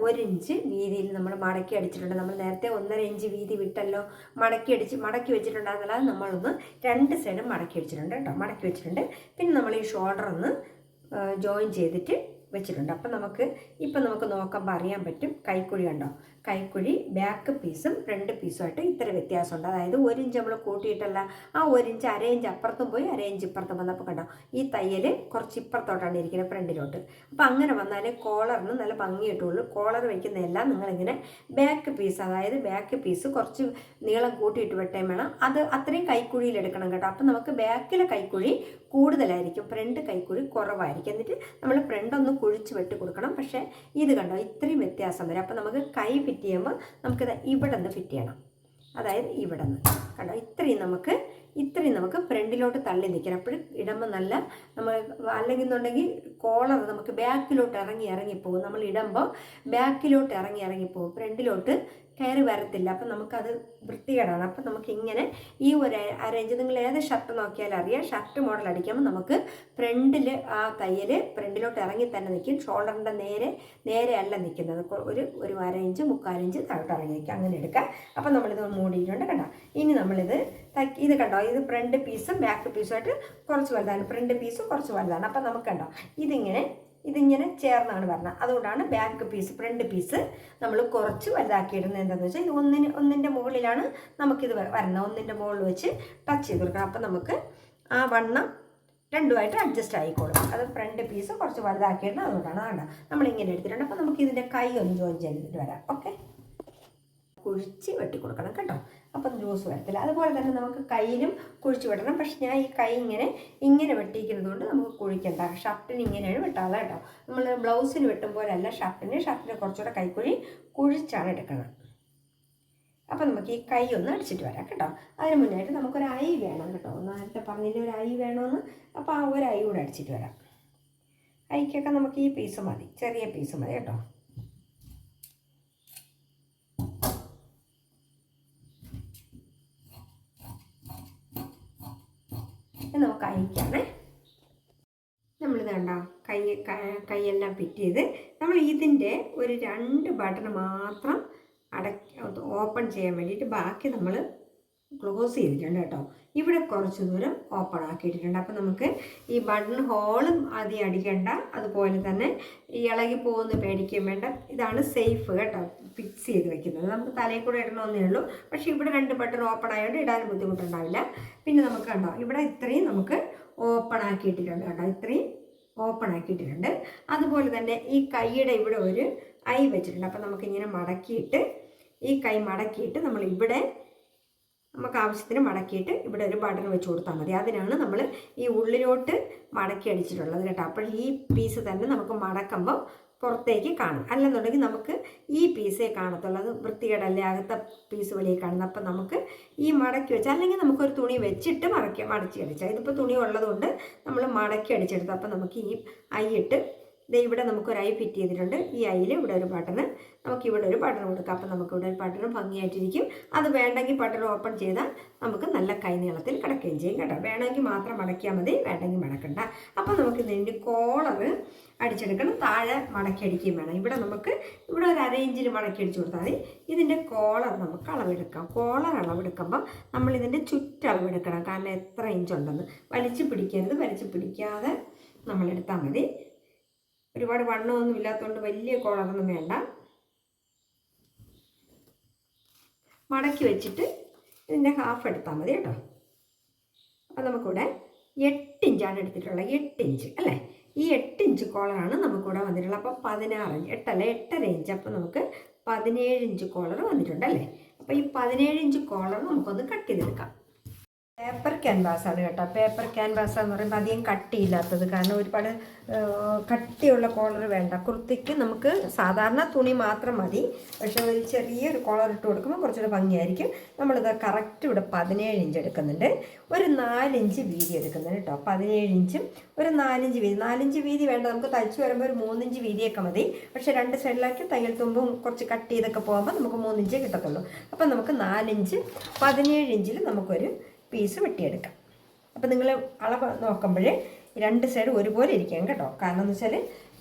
ഒരു ഇഞ്ച് വീതിയിൽ നമ്മൾ മടക്കി അടിച്ചിട്ടുണ്ട്. നമ്മൾ നേരത്തെ ഒന്നര ഇഞ്ച് വീതി വിട്ടല്ലോ. മടക്കി അടിച്ച് മടക്കി വെച്ചിട്ടുണ്ടായിരുന്നില്ല. നമ്മളൊന്ന് രണ്ട് സൈഡും മടക്കി വെച്ചിട്ടുണ്ട് കേട്ടോ. മടക്കി വെച്ചിട്ടുണ്ട്. പിന്നെ നമ്മൾ ഈ ഷോൾഡർ ഒന്ന് ജോയിൻ ചെയ്തിട്ട് വെച്ചിട്ടുണ്ട്. അപ്പം നമുക്ക് ഇപ്പം നമുക്ക് നോക്കുമ്പോൾ അറിയാൻ പറ്റും. കൈക്കുഴി കണ്ടോ? കൈക്കുഴി ബാക്ക് പീസും ഫ്രണ്ട് പീസുമായിട്ട് ഇത്ര വ്യത്യാസമുണ്ട്. അതായത് ഒരു ഇഞ്ച് നമ്മൾ കൂട്ടിയിട്ടല്ല ആ ഒരു ഇഞ്ച് അര ഇഞ്ച് അപ്പുറത്തും പോയി അര ഇഞ്ച് ഇപ്പുറത്തും വന്നപ്പോൾ കണ്ടോ ഈ തയ്യൽ കുറച്ച് ഇപ്പുറത്തോട്ടാണ് ഇരിക്കുന്നത് ഫ്രണ്ടിലോട്ട് അപ്പോൾ അങ്ങനെ വന്നാലേ കോളറിന് നല്ല ഭംഗി കിട്ടുള്ളൂ കോളർ വയ്ക്കുന്നതെല്ലാം നിങ്ങളിങ്ങനെ ബാക്ക് പീസ് അതായത് ബാക്ക് പീസ് കുറച്ച് നീളം കൂട്ടിയിട്ട് വെട്ടേം വേണം. അത് അത്രയും കൈക്കുഴിയിൽ എടുക്കണം കേട്ടോ. അപ്പോൾ നമുക്ക് ബാക്കിലെ കൈക്കുഴി കൂടുതലായിരിക്കും. ഫ്രണ്ട് കൈക്കുഴി കുറവായിരിക്കും. എന്നിട്ട് നമ്മൾ ഫ്രണ്ട് ഒന്ന് കുഴിച്ച് വെട്ടി കൊടുക്കണം. പക്ഷേ ഇത് കണ്ടോ ഇത്രയും വ്യത്യാസം വരും. അപ്പോൾ നമുക്ക് കൈ ഫിറ്റ് ചെയ്യുമ്പോൾ നമുക്കിത് ഇവിടെ നിന്ന് ഫിറ്റ് ചെയ്യണം. അതായത് ഇവിടെ നിന്ന് കണ്ടോ? ഇത്രയും നമുക്ക് ഇത്രയും നമുക്ക് ഫ്രണ്ടിലോട്ട് തള്ളി നിൽക്കണം. അപ്പോഴും ഇടുമ്പോൾ നല്ല നമ്മൾ അല്ലെങ്കിൽ എന്നുണ്ടെങ്കിൽ കോളർ നമുക്ക് ബാക്കിലോട്ട് ഇറങ്ങി ഇറങ്ങി പോകും. നമ്മൾ ഇടുമ്പോൾ ബാക്കിലോട്ട് ഇറങ്ങി ഇറങ്ങി പോകും. ഫ്രണ്ടിലോട്ട് കയറി വരത്തില്ല. അപ്പം നമുക്കത് വൃത്തികേടാണ്. അപ്പം നമുക്കിങ്ങനെ ഈ ഒരു അരേഞ്ച് നിങ്ങൾ ഏത് ഷർട്ട് നോക്കിയാലും അറിയാം. ഷർട്ട് മോഡൽ അടിക്കുമ്പോൾ നമുക്ക് ഫ്രണ്ടിൽ ആ തയ്യൽ ഫ്രണ്ടിലോട്ട് ഇറങ്ങി തന്നെ നിൽക്കും. ഷോൾഡറിന്റെ നേരെ നേരെ അല്ല നിൽക്കുന്നത് ഒരു ഒരു അരയിഞ്ച് മുക്കാലിഞ്ച് താഴോട്ട് ഇറങ്ങി നിൽക്കും. അങ്ങനെ എടുക്കാം. അപ്പം നമ്മളിത് മൂടിയിട്ടുണ്ട് കണ്ടോ? ഇനി നമ്മളിത് തയ്ക്ക് ഇത് കണ്ടോ? ഇത് ഫ്രണ്ട് പീസും ബാക്ക് പീസുമായിട്ട് കുറച്ച് വലുതാണ്. ഫ്രണ്ട് പീസും കുറച്ച് വലുതാണ്. അപ്പം നമുക്ക് കണ്ടോ? ഇതിങ്ങനെ ഇതിങ്ങനെ ചേർന്നാണ് വരുന്നത് അതുകൊണ്ടാണ് ബാക്ക് പീസ് ഫ്രണ്ട് പീസ് നമ്മൾ കുറച്ച് വലുതാക്കിയിടുന്നത് എന്താണെന്ന് വെച്ചാൽ ഇത് ഒന്നിന് ഒന്നിന്റെ മുകളിലാണ് നമുക്കിത് വരുന്നത് ഒന്നിന്റെ മുകളിൽ വെച്ച് ടച്ച് ചെയ്ത് കൊടുക്കണം. അപ്പം നമുക്ക് ആ വണ്ണം രണ്ടുമായിട്ട് അഡ്ജസ്റ്റ് ആയിക്കോളും. അത് ഫ്രണ്ട് പീസ് കുറച്ച് വലുതാക്കിയിടുന്നത് അതുകൊണ്ടാണ് വേണ്ട നമ്മളിങ്ങനെ എടുത്തിട്ടുണ്ട്. അപ്പോൾ നമുക്ക് ഇതിന്റെ കൈ ഒന്ന് ജോയിൻ ചെയ്തിട്ട് വരാം. ഓക്കെ കുഴിച്ച് വെട്ടി കൊടുക്കണം കേട്ടോ. അപ്പം ജ്യൂസ് വരത്തില്ല. അതുപോലെ തന്നെ നമുക്ക് കയ്യിലും കുഴിച്ച് വിടണം. പക്ഷെ ഞാൻ ഈ കൈ ഇങ്ങനെ ഇങ്ങനെ വെട്ടിക്കുന്നത് കൊണ്ട് നമുക്ക് കുഴിക്കണ്ട ഷർട്ടിന് ഇങ്ങനെയാണ് വെട്ടാതെ കേട്ടോ. നമ്മൾ ബ്ലൗസിന് വെട്ടുമ്പോഴല്ല ഷർട്ടിന് ഷർട്ടിന് കുറച്ചുകൂടെ കൈക്കുഴി കുഴിച്ചാണ് എടുക്കുന്നത്. അപ്പം നമുക്ക് ഈ കൈ ഒന്ന് അടിച്ചിട്ട് വരാം കേട്ടോ. അതിന് മുന്നായിട്ട് നമുക്കൊരു ഐ വേണം കേട്ടോ. നേരത്തെ പറഞ്ഞില്ല ഒരു ഐ വേണമെന്ന് അപ്പോൾ ആ ഒരു ഐ കൂടെ അടിച്ചിട്ട് വരാം. ഐക്കൊക്കെ നമുക്ക് ഈ പീസ് മതി. ചെറിയ പീസ് മതി കേട്ടോ ഇത് നമുക്ക് അയക്കാണേ നമ്മളിത് കണ്ടോ? കൈ കൈയെല്ലാം ഫിറ്റ് ചെയ്ത് നമ്മൾ ഇതിന്റെ ഒരു രണ്ട് ബട്ടൺ മാത്രം അട ഓപ്പൺ ചെയ്യാൻ വേണ്ടിയിട്ട് ബാക്കി നമ്മൾ ക്ലോസ് ചെയ്തിട്ടുണ്ട് കേട്ടോ. ഇവിടെ കുറച്ച് ദൂരം ഓപ്പൺ ആക്കിയിട്ടിട്ടുണ്ട്. അപ്പം നമുക്ക് ഈ ബട്ടൺ ഹോളും ആദ്യം അടിക്കേണ്ട. അതുപോലെ തന്നെ ഇളകി പോകുന്ന പേടിക്കുകയും വേണ്ട. ഇതാണ് സേഫ് കേട്ടോ. ഫിക്സ് ചെയ്ത് വെക്കുന്നത്. നമുക്ക് തലയിൽ കൂടെ ഇടണമെന്നേ ഉള്ളൂ. പക്ഷേ ഇവിടെ രണ്ട് ബട്ടൺ ഓപ്പൺ ആയതുകൊണ്ട് ഇടാൻ ബുദ്ധിമുട്ടുണ്ടാവില്ല. പിന്നെ നമുക്ക് കണ്ടോ ഇവിടെ ഇത്രയും നമുക്ക് ഓപ്പൺ ആക്കിയിട്ടിട്ടുണ്ട് കേട്ടോ. ഇത്രയും ഓപ്പൺ ആക്കിയിട്ടിട്ടുണ്ട്. അതുപോലെ തന്നെ ഈ കൈയുടെ ഇവിടെ ഒരു ഐ വെച്ചിട്ടുണ്ട്. അപ്പം നമുക്കിങ്ങനെ മടക്കിയിട്ട് ഈ കൈ മടക്കിയിട്ട് നമ്മൾ ഇവിടെ നമുക്ക് ആവശ്യത്തിന് മടക്കിയിട്ട് ഇവിടെ ഒരു ബട്ടൺ വെച്ച് കൊടുത്താൽ മതി. അതിനാണ് നമ്മൾ ഈ ഉള്ളിലോട്ട് മടക്കി അടിച്ചിട്ടുള്ളത് കേട്ടോ. അപ്പോൾ ഈ പീസ് തന്നെ നമുക്ക് മടക്കുമ്പോൾ പുറത്തേക്ക് കാണും. അല്ലെന്നുണ്ടെങ്കിൽ നമുക്ക് ഈ പീസേ കാണത്തുള്ളൂ. അത് വൃത്തികേടല്ലേ? അകത്തെ പീസ് വെളിയിൽ കാണുന്നത്. അപ്പം നമുക്ക് ഈ മടക്കി വെച്ച് അല്ലെങ്കിൽ നമുക്കൊരു തുണി വെച്ചിട്ട് മടക്കി മടച്ചി അടിച്ചാൽ ഇതിപ്പോൾ തുണി ഉള്ളതുകൊണ്ട് നമ്മൾ മടക്കി അടിച്ചെടുത്തു. അപ്പം നമുക്ക് ഈ ഐ ദേ ഇവിടെ നമുക്കൊരു ഐ ഫിറ്റ് ചെയ്തിട്ടുണ്ട്. ഈ ഐയിൽ ഇവിടെ ഒരു ബട്ടണ്. നമുക്ക് ഇവിടെ ഒരു ബട്ടൺ കൊടുക്കാം. അപ്പം നമുക്ക് ഇവിടെ ഒരു ബട്ടൺ ഭംഗിയായിട്ടിരിക്കും. അത് വേണ്ടെങ്കിൽ ബട്ടൺ ഓപ്പൺ ചെയ്താൽ നമുക്ക് നല്ല കൈ നീളത്തിൽ കിടക്കുകയും ചെയ്യും കേട്ടോ. വേണമെങ്കിൽ മാത്രം മടക്കിയാൽ മതി. വേണ്ടെങ്കിൽ മടക്കണ്ട. അപ്പം നമുക്ക് ഇതിന്റെ കോളർ അടിച്ചെടുക്കണം. താഴെ മടക്കി അടിക്കുകയും വേണം. ഇവിടെ നമുക്ക് ഇവിടെ ഒരു അര ഇഞ്ചിൽ മടക്കി അടിച്ചു കൊടുത്താൽ മതി. ഇതിന്റെ കോളർ നമുക്ക് അളവെടുക്കാം. കോളർ അളവെടുക്കുമ്പം നമ്മൾ ഇതിന്റെ ചുറ്റളവെടുക്കണം. കാരണം എത്ര ഇഞ്ചുണ്ടെന്ന് വലിച്ചു പിടിക്കരുത്. വലിച്ചു പിടിക്കാതെ നമ്മളെടുത്താൽ മതി. ഒരുപാട് വണ്ണമൊന്നും ഇല്ലാത്തതുകൊണ്ട് വലിയ കോളറൊന്നും വേണ്ട. മടക്കി വെച്ചിട്ട് ഇതിന്റെ ഹാഫ് എടുത്താൽ മതി കേട്ടോ. അപ്പോൾ നമുക്കിവിടെ എട്ട് ഇഞ്ചാണ് എടുത്തിട്ടുള്ളത് എട്ട് ഇഞ്ച് അല്ലേ? ഈ എട്ട് ഇഞ്ച് കോളറാണ് നമുക്കിവിടെ വന്നിട്ടുള്ളത്. അപ്പോൾ പതിനാറ് ഇഞ്ച് എട്ടല്ല എട്ടര ഇഞ്ച് അപ്പോൾ നമുക്ക് പതിനേഴ് ഇഞ്ച് കോളർ വന്നിട്ടുണ്ട് അല്ലേ? അപ്പോൾ ഈ പതിനേഴ് ഇഞ്ച് കോളർ നമുക്കൊന്ന് കട്ട് ചെയ്തെടുക്കാം. പേപ്പർ ക്യാൻവാസ് ആണ് കേട്ടോ. പേപ്പർ ക്യാൻവാസ് എന്ന് പറയുമ്പോൾ അധികം കട്ടിയില്ലാത്തത്. കാരണം ഒരുപാട് കട്ടിയുള്ള കോളർ വേണ്ട. കുർത്തിക്ക് നമുക്ക് സാധാരണ തുണി മാത്രം മതി. പക്ഷെ ഒരു ചെറിയൊരു കോളർ ഇട്ട് കൊടുക്കുമ്പോൾ കുറച്ചുകൂടെ ഭംഗിയായിരിക്കും. നമ്മളിത് കറക്റ്റ് ഇവിടെ പതിനേഴ് ഇഞ്ച് എടുക്കുന്നുണ്ട്. ഒരു നാലിഞ്ച് വീതി എടുക്കുന്നുണ്ട് കേട്ടോ. പതിനേഴ് ഇഞ്ചും ഒരു നാലിഞ്ച് വീതി. നാലിഞ്ച് വീതി വേണ്ട. നമുക്ക് തയ്ച്ച് വരുമ്പോൾ ഒരു മൂന്നിഞ്ച് വീതിയൊക്കെ മതി. പക്ഷെ രണ്ട് സൈഡിലാക്കി തയ്യൽ തുമ്പും കുറച്ച് കട്ട് ചെയ്തൊക്കെ പോകുമ്പോൾ നമുക്ക് മൂന്നിഞ്ചേ കിട്ടത്തുള്ളൂ. അപ്പം നമുക്ക് നാലിഞ്ച് പതിനേഴ് ഇഞ്ചിൽ നമുക്കൊരു പീസ് വെട്ടിയെടുക്കാം. അപ്പോൾ നിങ്ങൾ അളവ് നോക്കുമ്പോൾ രണ്ട് സൈഡ് ഒരുപോലെ ഇരിക്കാം കേട്ടോ. കാരണം എന്ന് വെച്ചാൽ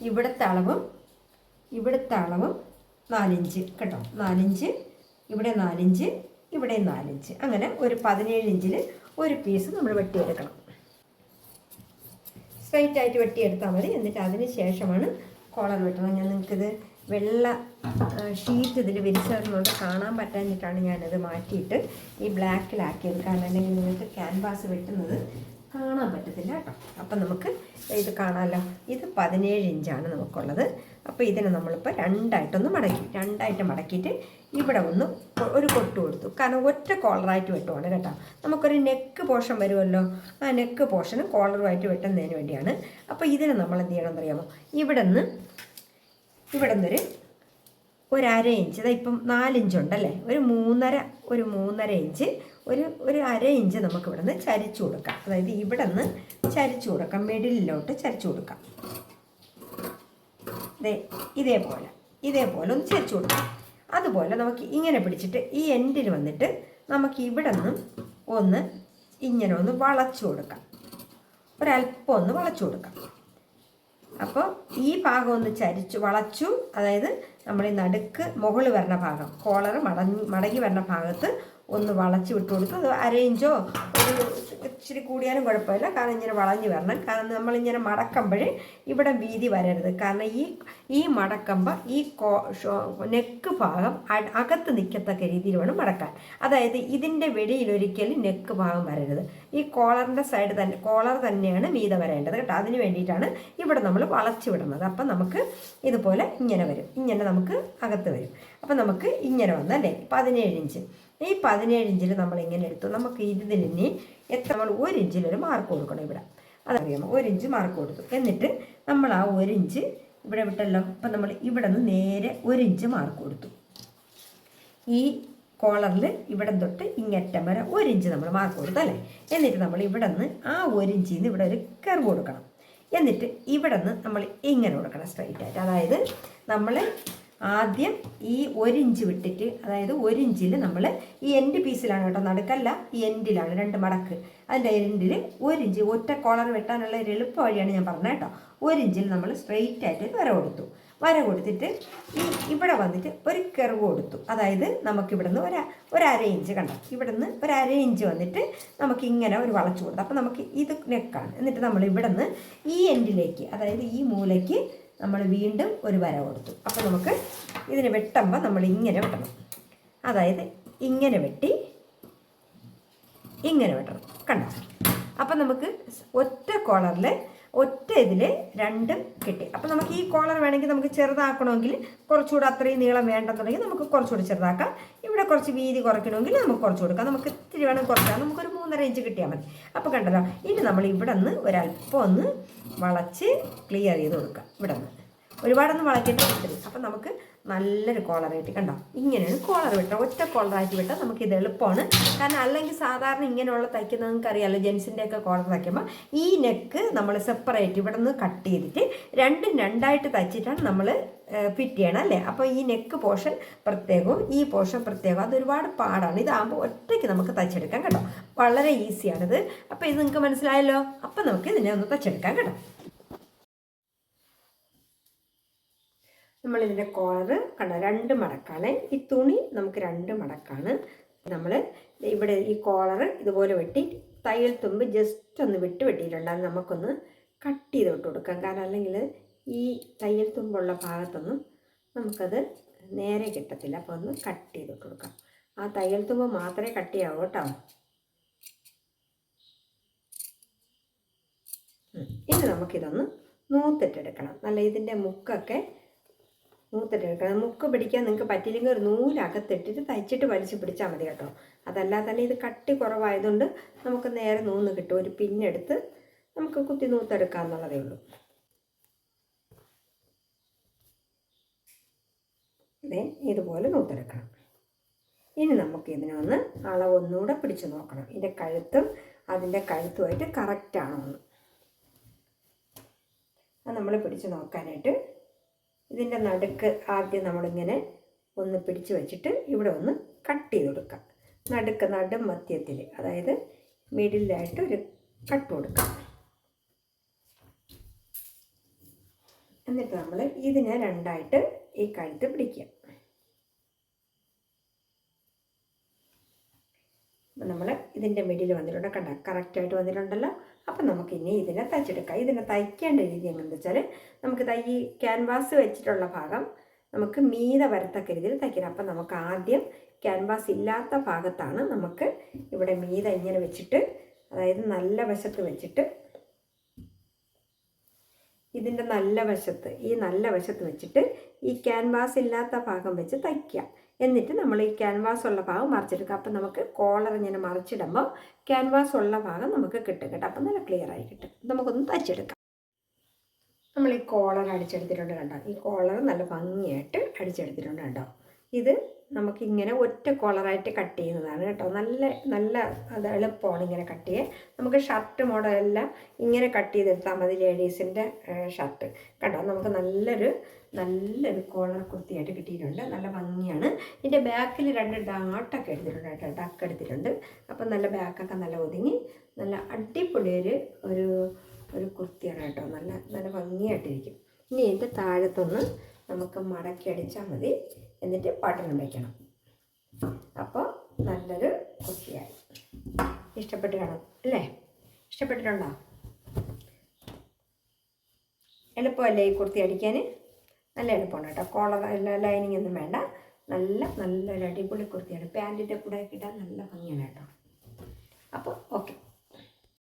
ഇവിടുത്തെ അളവും ഇവിടുത്തെ അളവും നാലിഞ്ച് കേട്ടോ. നാലിഞ്ച് ഇവിടെ നാലിഞ്ച് ഇവിടെ നാലിഞ്ച്. അങ്ങനെ ഒരു പതിനേഴ് ഇഞ്ചിൽ ഒരു പീസ് നമ്മൾ വെട്ടിയെടുക്കണം. സ്ട്രൈറ്റ് ആയിട്ട് വെട്ടിയെടുത്താൽ മതി. എന്നിട്ട് അതിന് ശേഷമാണ് കോളർ വെട്ടണം. ഞാൻ നിങ്ങൾക്കിത് വെള്ള ഷീറ്റ് ഇതിൽ വിരിച്ചതുകൊണ്ട് കാണാൻ പറ്റാഞ്ഞിട്ടാണ് ഞാനത് മാറ്റിയിട്ട് ഈ ബ്ലാക്കിലാക്കിയത്. കാരണം അല്ലെങ്കിൽ നിങ്ങൾക്ക് ക്യാൻവാസ് വെട്ടുന്നത് കാണാൻ പറ്റത്തില്ല കേട്ടോ. അപ്പം നമുക്ക് ഇത് കാണാമല്ലോ ഇത് പതിനേഴ് ഇഞ്ചാണ് നമുക്കുള്ളത്. അപ്പോൾ ഇതിനെ നമ്മളിപ്പോൾ രണ്ടായിട്ടൊന്ന് മടക്കി. രണ്ടായിട്ട് മടക്കിയിട്ട് ഇവിടെ ഒന്ന് ഒരു കൊട്ട് കൊടുത്തു. കാരണം ഒറ്റ കോളറായിട്ട് വെട്ടുവാണ് കേട്ടോ. നമുക്കൊരു നെക്ക് പോർഷൻ വരുമല്ലോ. ആ നെക്ക് പോർഷനും കോളറുമായിട്ട് വെട്ടുന്നതിന് വേണ്ടിയാണ്. അപ്പോൾ ഇതിനെ നമ്മൾ എന്ത് ചെയ്യണം അറിയാമോ ഇവിടെ നിന്ന് ഇവിടെ നിന്നൊരു ഒരു ഇഞ്ച് ഇതാ ഇപ്പം നാലിഞ്ച് ഉണ്ടല്ലേ? ഒരു മൂന്നര ഒരു മൂന്നര ഇഞ്ച് ഒരു ഒരു അര ഇഞ്ച് നമുക്ക് ഇവിടെ നിന്ന് ചരിച്ചു കൊടുക്കാം. അതായത് ഇവിടെ നിന്ന് ചരിച്ചു കൊടുക്കാം. മിഡിലിലോട്ട് ചരിച്ചു കൊടുക്കാം. ദേ ഇതേപോലെ ഇതേപോലെ ഒന്ന് ചരിച്ചു കൊടുക്കാം. അതുപോലെ നമുക്ക് ഇങ്ങനെ പിടിച്ചിട്ട് ഈ എൻഡിൽ വന്നിട്ട് നമുക്ക് ഇവിടെ നിന്നും ഒന്ന് ഇങ്ങനെ ഒന്ന് വളച്ചു കൊടുക്കാം. ഒരല്പം ഒന്ന് വളച്ചു കൊടുക്കാം. അപ്പോൾ ഈ ഭാഗം ഒന്ന് ചരിച്ചു വളച്ചു. അതായത് നമ്മൾ ഈ നടുക്ക് മുകളിൽ വരുന്ന ഭാഗം കോളർ മടങ്ങി മടങ്ങി വരുന്ന ഭാഗത്ത് ഒന്ന് വളച്ച് വിട്ട് കൊടുക്കുക അത് അരയിഞ്ചോ ഒരു ഇച്ചിരി കൂടിയാലും കുഴപ്പമില്ല. കാരണം ഇങ്ങനെ വളഞ്ഞു വരണം. കാരണം നമ്മളിങ്ങനെ മടക്കുമ്പോൾ ഇവിടെ വീതി വരരുത്. കാരണം ഈ ഈ മടക്കുമ്പോൾ ഈ നെക്ക് ഭാഗം അകത്ത് നിൽക്കത്തക്ക രീതിയിൽ വേണം മടക്കാൻ. അതായത് ഇതിന്റെ വെടിയിൽ ഒരിക്കലും നെക്ക് ഭാഗം വരരുത്. ഈ കോളറിന്റെ സൈഡ് തന്നെ കോളർ തന്നെയാണ് മീത വരേണ്ടത് കേട്ടോ. അതിന് വേണ്ടിയിട്ടാണ് ഇവിടെ നമ്മൾ വളച്ചു വിടുന്നത്. അപ്പം നമുക്ക് ഇതുപോലെ ഇങ്ങനെ വരും. ഇങ്ങനെ നമുക്ക് അകത്ത് വരും. അപ്പം നമുക്ക് ഇങ്ങനെ വന്നല്ലേ പതിനേഴ് ഇഞ്ച്. ഈ പതിനേഴ് ഇഞ്ചിൽ നമ്മൾ ഇങ്ങനെ എടുത്തു നമുക്ക് ഇതിൽ ഇനി എത്ര നമ്മൾ ഒരു ഇഞ്ചിലൊരു മാർക്ക് കൊടുക്കണം ഇവിടെ. അതറിയാമോ ഒരു ഇഞ്ച് മാർക്ക് കൊടുത്തു. എന്നിട്ട് നമ്മൾ ആ ഒരു ഇഞ്ച് ഇവിടെ വിട്ടല്ലോ. അപ്പം നമ്മൾ ഇവിടെ നിന്ന് നേരെ ഒരു ഇഞ്ച് മാർക്ക് കൊടുത്തു. ഈ കോളറിൽ ഇവിടെ തൊട്ട് ഇങ്ങറ്റം വരെ ഒരു ഇഞ്ച് നമ്മൾ മാർക്ക് കൊടുത്തു അല്ലേ? എന്നിട്ട് നമ്മൾ ഇവിടെ നിന്ന് ആ ഒരു ഇഞ്ചിൽ നിന്ന് ഇവിടെ ഒരു കർവ് കൊടുക്കണം. എന്നിട്ട് ഇവിടെ നിന്ന് നമ്മൾ ഇങ്ങനെ കൊടുക്കണം സ്ട്രൈറ്റ് ആയിട്ട്. അതായത് നമ്മൾ ആദ്യം ഈ ഒരിഞ്ച് വിട്ടിട്ട് അതായത് ഒരിഞ്ചിൽ നമ്മൾ ഈ എൻഡ് പീസിലാണ് കേട്ടോ നടക്കല്ല ഈ എൻഡിലാണ് രണ്ട് മടക്ക്. അതിന്റെ എൻഡിൽ ഒരിഞ്ച് ഒറ്റ കോളർ വെട്ടാനുള്ള ഒരു എളുപ്പ വഴിയാണ് ഞാൻ പറഞ്ഞത് കേട്ടോ. ഒരിഞ്ചിൽ നമ്മൾ സ്ട്രെയിറ്റ് ആയിട്ട് വര കൊടുത്തു. വര കൊടുത്തിട്ട് ഈ ഇവിടെ വന്നിട്ട് ഒരു കെർവ് കൊടുത്തു. അതായത് നമുക്കിവിടെ നിന്ന് ഒരു ഒരു അര ഇഞ്ച് കണ്ടോ? ഇവിടെ നിന്ന് ഒരു അര ഇഞ്ച് വന്നിട്ട് നമുക്ക് ഇങ്ങനെ ഒരു വളച്ചു കൊടുത്തു. അപ്പോൾ നമുക്ക് ഇത് നെക്കാണ് എന്നിട്ട് നമ്മൾ ഇവിടെ നിന്ന് ഈ എൻഡിലേക്ക് അതായത് ഈ മൂലയ്ക്ക് നമ്മൾ വീണ്ടും ഒരു വര കൊടുത്തു. അപ്പോൾ നമുക്ക് ഇതിനെ വെട്ടുമ്പോൾ നമ്മൾ ഇങ്ങനെ വെട്ടണം. അതായത് ഇങ്ങനെ വെട്ടി ഇങ്ങനെ വെട്ടണം. കണ്ടോ? അപ്പം നമുക്ക് ഒറ്റ കോളറിൽ ഒറ്റ ഇതിൽ രണ്ടും കിട്ടി. അപ്പം നമുക്ക് ഈ കോളർ വേണമെങ്കിൽ നമുക്ക് ചെറുതാക്കണമെങ്കിൽ കുറച്ചുകൂടെ അത്രയും നീളം വേണ്ടെന്നുണ്ടെങ്കിൽ നമുക്ക് കുറച്ചുകൂടി ചെറുതാക്കാം. ഇവിടെ കുറച്ച് വീതി കുറയ്ക്കണമെങ്കിൽ നമുക്ക് കുറച്ച് കൊടുക്കാം. നമുക്ക് ഇത്തിരി വേണം കുറയ്ക്കാം നമുക്കൊരു മൂന്നര ഇഞ്ച് കിട്ടിയാൽ മതി. അപ്പോൾ കണ്ടല്ലോ ഇനി നമ്മൾ ഇവിടെ നിന്ന് ഒരല്പം ഒന്ന് വളച്ച് ക്ലിയർ ചെയ്ത് കൊടുക്കാം. ഇവിടെ നിന്ന് ഒരുപാടൊന്നും വളയ്ക്കേണ്ട ഒത്തിരി അപ്പം നമുക്ക് നല്ലൊരു കോളർ കണ്ടോ കണ്ടോ? ഇങ്ങനെയാണ് കോളർ വിട്ടത്. ഒറ്റ കോളറായിട്ട് വിട്ടാൽ നമുക്ക് ഇത് എളുപ്പമാണ്. കാരണം അല്ലെങ്കിൽ സാധാരണ ഇങ്ങനെയുള്ള തയ്ക്കുന്നത് നിങ്ങൾക്ക് അറിയാമല്ലോ ജെൻസിന്റെ ഒക്കെ കോളർ തയ്ക്കുമ്പോൾ ഈ നെക്ക് നമ്മൾ സെപ്പറേറ്റ് ഇവിടെ നിന്ന് കട്ട് ചെയ്തിട്ട് രണ്ടും രണ്ടായിട്ട് തയ്ച്ചിട്ടാണ് നമ്മൾ ഫിറ്റ് ചെയ്യണം അല്ലേ? അപ്പോൾ ഈ നെക്ക് പോർഷൻ പ്രത്യേകവും ഈ പോർഷൻ പ്രത്യേകവും അത് ഒരുപാട് പാടാണ്. ഇതാകുമ്പോൾ ഒറ്റയ്ക്ക് നമുക്ക് തയ്ച്ചെടുക്കാം കേട്ടോ. വളരെ ഈസിയാണിത് അപ്പോൾ ഇത് നിങ്ങൾക്ക് മനസ്സിലായല്ലോ? അപ്പം നമുക്ക് ഇതിനെ ഒന്ന് തയ്ച്ചെടുക്കാം കേട്ടോ. നമ്മളിതിന്റെ കോളർ കണ്ട? രണ്ട് മടക്കാണ്. ഈ തുണി നമുക്ക് രണ്ട് മടക്കാണ്. നമ്മൾ ഇവിടെ ഈ കോളർ ഇതുപോലെ വെട്ടി തയ്യൽ തുമ്പ് ജസ്റ്റ് ഒന്ന് വിട്ട് വെട്ടിയിട്ടുണ്ട്. നമുക്കൊന്ന് കട്ട് ചെയ്ത് വിട്ട് കൊടുക്കാം. കാരണം അല്ലെങ്കിൽ ഈ തയ്യൽ തുമ്പുള്ള ഭാഗത്തൊന്നും നമുക്കത് നേരെ കിട്ടത്തില്ല. അപ്പോൾ ഒന്ന് കട്ട് ചെയ്തിട്ട് കൊടുക്കാം. ആ തയ്യൽ തുമ്പ് മാത്രമേ കട്ട് ചെയ്യാവൂ കേട്ടോ. ഇനി നമുക്കിതൊന്ന് നൂത്തിട്ടെടുക്കണം. നല്ല ഇതിന്റെ മുക്കൊക്കെ നൂത്തിട്ടെടുക്കണം മുക്ക് പിടിക്കാൻ നിങ്ങൾക്ക് പറ്റിയില്ലെങ്കിൽ ഒരു നൂലകത്തിട്ടിട്ട് തയ്ച്ചിട്ട് വലിച്ചു പിടിച്ചാൽ മതി കേട്ടോ. അതല്ലാതെ തന്നെ ഇത് കട്ടി കുറവായതുകൊണ്ട് നമുക്ക് നേരെ നൂന്ന് കിട്ടും. ഒരു പിന്നെടുത്ത് നമുക്ക് കുത്തി നൂത്തെടുക്കാമെന്നുള്ളതേ ഉള്ളൂ. ഇതേ ഇതുപോലെ നൂത്തെടുക്കണം. ഇനി നമുക്ക് ഇതിനെ ഒന്ന് അളവൊന്നുകൂടെ പിടിച്ചു നോക്കണം. ഇതിന്റെ കഴുത്തും അതിന്റെ കഴുത്തുമായിട്ട് കറക്റ്റാണോ എന്ന്. അത് നമ്മൾ പിടിച്ചു നോക്കാനായിട്ട് ഇതിന്റെ നടുക്ക് ആദ്യം നമ്മളിങ്ങനെ ഒന്ന് പിടിച്ച് വെച്ചിട്ട് ഇവിടെ ഒന്ന് കട്ട് ചെയ്ത് കൊടുക്കാം. നടുക്ക് നടു മധ്യത്തിൽ അതായത് മിഡിലായിട്ട് ഒരു കട്ട് കൊടുക്കാം. എന്നിട്ട് നമ്മൾ ഇതിനെ രണ്ടായിട്ട് ഈ കഴുത്ത് പിടിക്കുക. നമ്മൾ ഇതിന്റെ മിഡിൽ വന്നിട്ടുണ്ട്. കണ്ട? കറക്റ്റായിട്ട് വന്നിട്ടുണ്ടല്ലോ. അപ്പം നമുക്ക് ഇനി ഇതിനെ തയ്ച്ചെടുക്കാം. ഇതിനെ തയ്ക്കേണ്ട രീതി എങ്ങനെയെന്ന് വെച്ചാൽ നമുക്ക് തൈ ക്യാൻവാസ് വെച്ചിട്ടുള്ള ഭാഗം നമുക്ക് മീത വരത്തക്ക രീതിയിൽ തയ്ക്കണം. അപ്പം നമുക്ക് ആദ്യം ക്യാൻവാസ് ഇല്ലാത്ത ഭാഗത്താണ് നമുക്ക് ഇവിടെ മീത ഇങ്ങനെ വെച്ചിട്ട് അതായത് നല്ല വശത്ത് വെച്ചിട്ട് ഇതിന്റെ നല്ല വശത്ത് ഈ നല്ല വശത്ത് വെച്ചിട്ട് ഈ ക്യാൻവാസ് ഇല്ലാത്ത ഭാഗം വെച്ച് തയ്ക്കുക എന്നിട്ട് നമ്മൾ ഈ ക്യാൻവാസ് ഉള്ള ഭാഗം മറിച്ചെടുക്കുക അപ്പം നമുക്ക് കോളർ ഇങ്ങനെ മറിച്ചിടുമ്പോൾ ക്യാൻവാസ് ഉള്ള ഭാഗം നമുക്ക് കിട്ടും കേട്ടോ. അപ്പം നല്ല ക്ലിയർ ആയി കിട്ടും. നമുക്കൊന്ന് തയ്ച്ചെടുക്കാം നമ്മൾ ഈ കോളർ അടിച്ചെടുത്തിട്ടുണ്ട് കണ്ടോ? ഈ കോളർ നല്ല ഭംഗിയായിട്ട് അടിച്ചെടുത്തിട്ടുണ്ട് കണ്ടോ? ഇത് നമുക്കിങ്ങനെ ഒറ്റ കോളറായിട്ട് കട്ട് ചെയ്യുന്നതാണ് കേട്ടോ. നല്ല നല്ല അത് എളുപ്പമാണ് ഇങ്ങനെ കട്ട് ചെയ്യാൻ. നമുക്ക് ഷർട്ട് മോഡലെല്ലാം ഇങ്ങനെ കട്ട് ചെയ്തെടുത്താൽ മതി ലേഡീസിന്റെ ഷർട്ട്. കേട്ടോ നമുക്ക് നല്ലൊരു നല്ലൊരു കോളർ കുർത്തിയായിട്ട് കിട്ടിയിട്ടുണ്ട്. നല്ല ഭംഗിയാണ്. ഇതിന്റെ ബാക്കിൽ രണ്ട് ഡാട്ടൊക്കെ എടുത്തിട്ടുണ്ട് കേട്ടോ. ഡക്ക് എടുത്തിട്ടുണ്ട്. അപ്പം നല്ല ബാക്കൊക്കെ നല്ല ഒതുങ്ങി നല്ല അടിപൊളി ഒരു ഒരു ഒരു കുർത്തിയാണ് കേട്ടോ. നല്ല നല്ല ഭംഗിയായിട്ടിരിക്കും. ഇനി ഇതിന്റെ താഴത്തൊന്ന് നമുക്ക് മടക്കി അടിച്ചാൽ മതി. എന്നിട്ട് ബട്ടൺ വയ്ക്കണം അപ്പോൾ നല്ലൊരു കുക്കിയായി ഇഷ്ടപ്പെട്ട് കാണും അല്ലേ? ഇഷ്ടപ്പെട്ടിട്ടുണ്ടോ? എളുപ്പമല്ലേ ഈ കുർത്തി അടിക്കാൻ നല്ല എളുപ്പമാണ് കേട്ടോ. കോളർ ലൈനിങ് ഒന്നും വേണ്ട. നല്ല നല്ലൊരു അടിപൊളി കുർത്തിയാണ്. പാന്റിന്റെ കൂടെ ആക്കിയിട്ടാൽ നല്ല ഭംഗിയാണ് കേട്ടോ.